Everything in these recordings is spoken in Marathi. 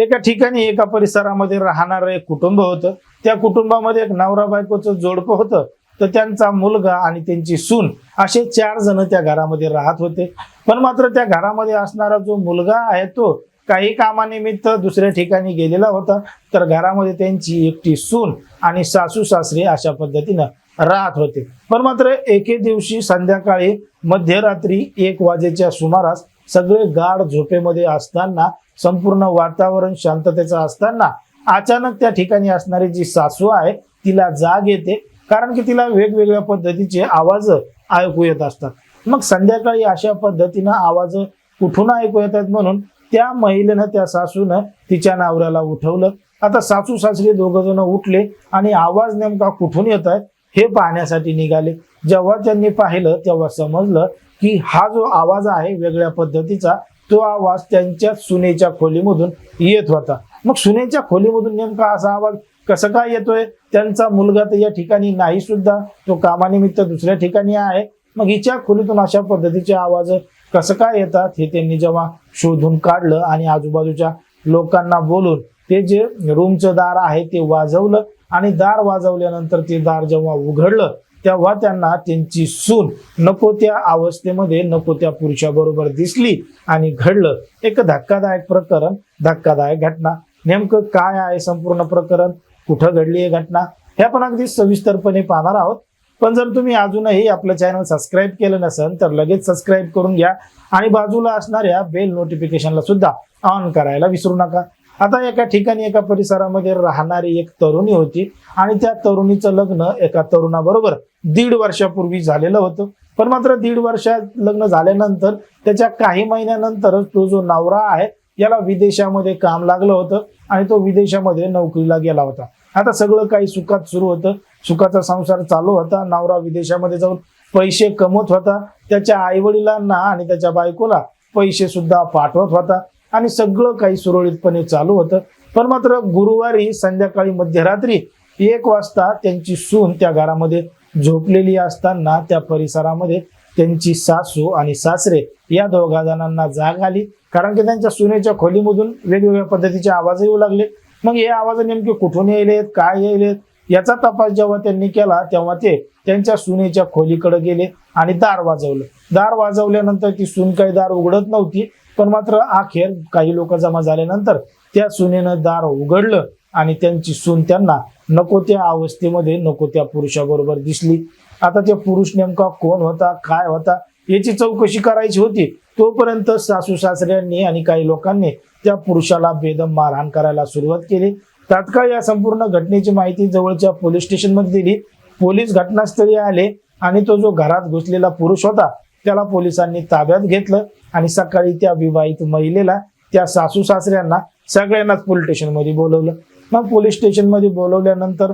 एका ठिकाणी एका परिसरामध्ये राहणारं एक कुटुंब होतं. त्या कुटुंबामध्ये एक नवरा बायकोचं जोडपं होतं. तर त्यांचा मुलगा आणि त्यांची सून असे चार जण त्या घरामध्ये राहत होते. पण मात्र त्या घरामध्ये असणारा जो मुलगा आहे तो काही कामानिमित्त दुसऱ्या ठिकाणी गेलेला होता. तर घरामध्ये त्यांची एकटी सून आणि सासू सासरे अशा पद्धतीनं राहत होते. पण मात्र एके दिवशी संध्याकाळी मध्यरात्री एक वाजेच्या सुमारास सगळे गाढ झोपेमध्ये असताना संपूर्ण वातावरण शांततेचं असताना अचानक त्या ठिकाणी असणारी जी सासू आहे तिला जाग येते. कारण की तिला वेगवेगळ्या पद्धतीचे आवाज ऐकू येत असतात. मग संध्याकाळी अशा पद्धतीनं आवाज कुठून ऐकू येतात म्हणून त्या महिलेनं त्या सासूनं तिच्या नवऱ्याला उठवलं. आता सासू सासरे दोघ जण उठले आणि आवाज नेमका कुठून येत आहे हे पाहण्यासाठी निघाले. जेव्हा त्यांनी पाहिलं तेव्हा समजलं की हा जो आवाज आहे वेगळ्या पद्धतीचा तो आवाज त्यांच्या सुनेच्या खोलीमधून येत होता. मग सुनेच्या खोलीमधून नेमका असा आवाज कसं काय येतोय? त्यांचा मुलगा तर या ठिकाणी नाही सुद्धा तो कामानिमित्त दुसऱ्या ठिकाणी आहे. मग हिच्या खोलीतून अशा पद्धतीचे आवाज कसं काय येतात हे त्यांनी जेव्हा शोधून काढलं आणि आजूबाजूच्या लोकांना बोलून ते जे रूमचं दार आहे ते वाजवलं आणि दार वाजवल्यानंतर ते दार जेव्हा उघडलं तेव्हा त्यांना त्यांची सून नको त्या अवस्थेमध्ये नको त्या पुरुषाबरोबर दिसली आणि घडलं. एक धक्कादायक प्रकरण धक्कादायक घटना. नेमकं काय आहे संपूर्ण प्रकरण? कुठं घडली आहे घटना? हे आपण अगदी सविस्तरपणे पाहणार आहोत. पण जर तुम्ही अजूनही आपलं चॅनल सबस्क्राईब केलं नसेल तर लगेच सबस्क्राईब करून घ्या. आणि बाजूला असणाऱ्या बेल नोटिफिकेशनला सुद्धा ऑन करायला विसरू नका. आता एका ठिकाणी एका परिसरामध्ये राहणारी एक तरुणी होती आणि त्या तरुणीचं लग्न एका तरुणाबरोबर दीड वर्षापूर्वी झालेलं होतं. पण मात्र दीड वर्षात लग्न झाल्यानंतर त्याच्या काही महिन्यानंतरच तो जो नवरा आहे याला विदेशामध्ये काम लागलं होतं आणि तो विदेशामध्ये नोकरीला गेला होता. आता सगळं काही सुखात सुरू होतं. सुखाचा संसार चालू होता. नवरा विदेशामध्ये जाऊन पैसे कमवत होता. त्याच्या आई वडिलांना आणि त्याच्या बायकोला पैसे सुद्धा पाठवत होता. आणि सगळं काही सुरळीतपणे चालू होतं. पण मात्र गुरुवारी संध्याकाळी मध्यरात्री एक वाजता त्यांची सून त्या घरामध्ये झोपलेली असताना त्या परिसरामध्ये त्यांची सासू आणि सासरे या दोघा जणांना जाग आली. कारण की त्यांच्या सुनेच्या खोलीमधून वेगवेगळ्या पद्धतीचे आवाज येऊ लागले. मग हे आवाज नेमके कुठून यायलेत काय यायलेत याचा तपास जेव्हा त्यांनी केला तेव्हा ते त्यांच्या सुनेच्या खोलीकडे गेले आणि दार वाजवलं. दार वाजवल्यानंतर ती सून काही दार उघडत नव्हती पण मात्र अखेर काही लोक जमा झाल्यानंतर त्या सुनेनं दार उघडलं आणि त्यांची सून त्यांना नको त्या अवस्थेमध्ये नको त्या पुरुषाबरोबर दिसली. आता ते पुरुष नेमका कोण होता काय होता याची चौकशी करायची होती. तोपर्यंत सासू सासऱ्यांनी आणि काही लोकांनी त्या पुरुषाला बेदम मारहाण करायला सुरुवात केली. तात्काळ या संपूर्ण घटनेची माहिती जवळच्या पोलीस स्टेशनमध्ये दिली. पोलीस घटनास्थळी आले आणि तो जो घरात घुसलेला पुरुष होता त्याला पोलिसांनी ताब्यात घेतलं आणि सकाळी त्या विवाहित महिलेला त्या सासू सासऱ्यांना सगळ्यांनाच पोलीस स्टेशनमध्ये बोलवलं. मग पोलीस स्टेशनमध्ये बोलवल्यानंतर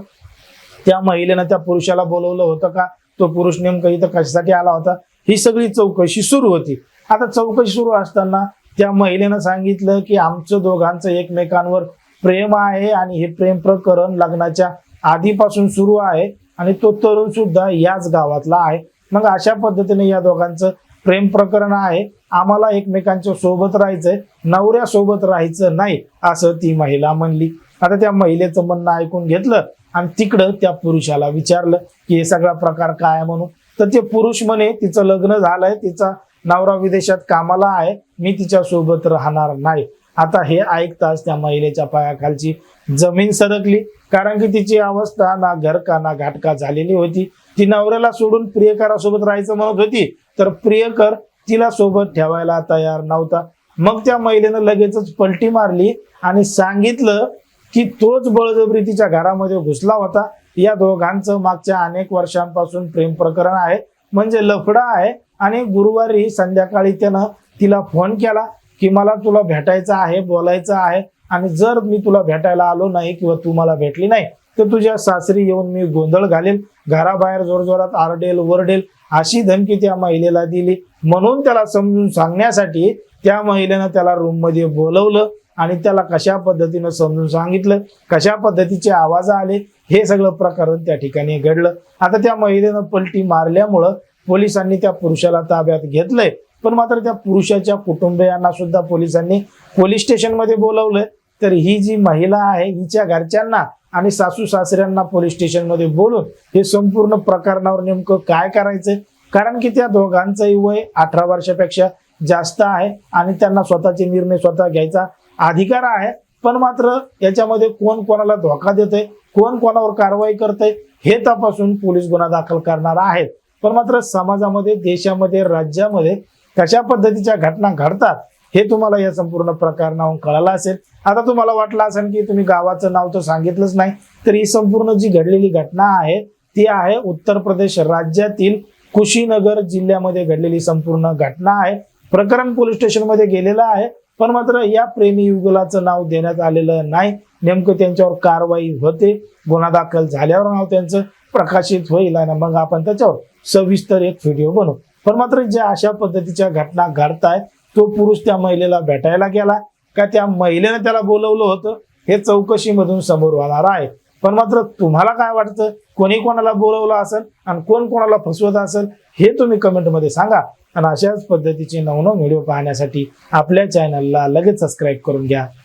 त्या महिलेनं त्या पुरुषाला बोलवलं होतं का? तो पुरुष नेमकं इथं कशासाठी आला होता? ही सगळी चौकशी सुरू होती. आता चौकशी सुरू असताना त्या महिलेनं सांगितलं की आमचं दोघांचं एकमेकांवर प्रेम आहे आणि हे प्रेम प्रकरण लग्नाच्या आधीपासून सुरू आहे. आणि तो तरुण सुद्धा याच गावातला आहे. मग अशा पद्धतीने या दोघांचं प्रेम प्रकरण आहे. आम्हाला एकमेकांच्या सोबत राहायचंय. नवऱ्या सोबत राहायचं नाही असं ती महिला म्हणली. आता त्या महिलेचं म्हणणं ऐकून घेतलं आणि तिकडं त्या पुरुषाला विचारलं की हे सगळा प्रकार काय आहे म्हणून. तर ते पुरुष म्हणे तिचं लग्न झालंय तिचा नवरा विदेशात कामाला आहे मी तिच्या सोबत राहणार नाही. आता हे ऐकताच त्या महिलेच्या पायाखालची जमीन सरकली कारण की तिची अवस्था ना घरका ना घाटका झालेली होती. ती नवऱ्याला सोडून प्रियकरासोबत राहायचं म्हणत होती. तर प्रियकर तिला सोबत ठेवायला तयार नव्हता. मग त्या महिलेनं लगेचच पलटी मारली आणि सांगितलं की तोच बळजबरी तिच्या घरामध्ये घुसला होता. या दोघांचं मागच्या अनेक वर्षांपासून प्रेम प्रकरण आहे म्हणजे लफडा आहे आणि गुरुवारी संध्याकाळी त्यानं तिला फोन केला की मला तुला भेटायचं आहे बोलायचं आहे आणि जर मी तुला भेटायला आलो नाही किंवा तू मला भेटली नाही तर तुझ्या सासरी येऊन मी गोंधळ घालेल घराबाहेर जोरजोरात आरडेल वरडेल अशी धमकी त्या महिलेला दिली. म्हणून त्याला समजून सांगण्यासाठी त्या महिलेनं त्याला रूममध्ये बोलवलं आणि त्याला कशा पद्धतीनं समजून सांगितलं कशा पद्धतीचे आवाज आले हे सगळं प्रकरण त्या ठिकाणी घडलं. आता त्या महिलेनं पलटी मारल्यामुळं पोलिसांनी त्या पुरुषाला ताब्यात घेतलंय. पण मात्र त्या पुरुषाच्या कुटुंबियांना सुद्धा पोलिसांनी पोलीस स्टेशनमध्ये बोलवलं तर ही जी महिला आहे हिच्या घरच्यांना आणि सासू सासऱ्यांना पोलीस स्टेशनमध्ये बोलून हे संपूर्ण प्रकरणावर नेमकं काय करायचंय? कारण की त्या दोघांचंही वय अठरा वर्षापेक्षा जास्त आहे आणि त्यांना स्वतःचे निर्णय स्वतः घ्यायचा अधिकार आहे. पण मात्र याच्यामध्ये कोण कोणाला धोका देतंय कोण कोणावर कारवाई करतंय हे तपासून पोलीस गुन्हा दाखल करणार आहेत. पण मात्र समाजामध्ये देशामध्ये राज्यामध्ये कशा पद्धतीच्या घटना घडतात हे तुम्हाला या संपूर्ण प्रकरणावरून कळालं असेल. आता तुम्हाला वाटलं असेल की तुम्ही गावाचं नाव तर सांगितलंच नाही तर ही संपूर्ण जी घडलेली घटना आहे ती आहे उत्तर प्रदेश राज्यातील कुशीनगर जिल्ह्यामध्ये घडलेली संपूर्ण घटना आहे. प्रकरण पोलीस स्टेशनमध्ये गेलेलं आहे पण मात्र या प्रेमी युगलाचं नाव देण्यात आलेलं नाही. नेमकं त्यांच्यावर कारवाई होते. गुन्हा दाखल झाल्यावर नाव त्यांचं प्रकाशित होईल आणि मग आपण त्याच्यावर सविस्तर एक व्हिडिओ बनवू. पण मात्र ज्या अशा पद्धतीच्या घटना घडतायत तो पुरुष त्या महिलेला भेटायला गेला. का त्या महिलेनं त्याला बोलवलं होतं हे चौकशीमधून समोर होणार आहे. पण मात्र तुम्हाला काय वाटतं? कोणी कोणाला बोलवलं असेल आणि कोण कोणाला फसवत असेल हे तुम्ही कमेंटमध्ये सांगा. आणि अशाच पद्धतीचे नवनव व्हिडिओ पाहण्यासाठी आपल्या चॅनलला लगेच सबस्क्राईब करून घ्या.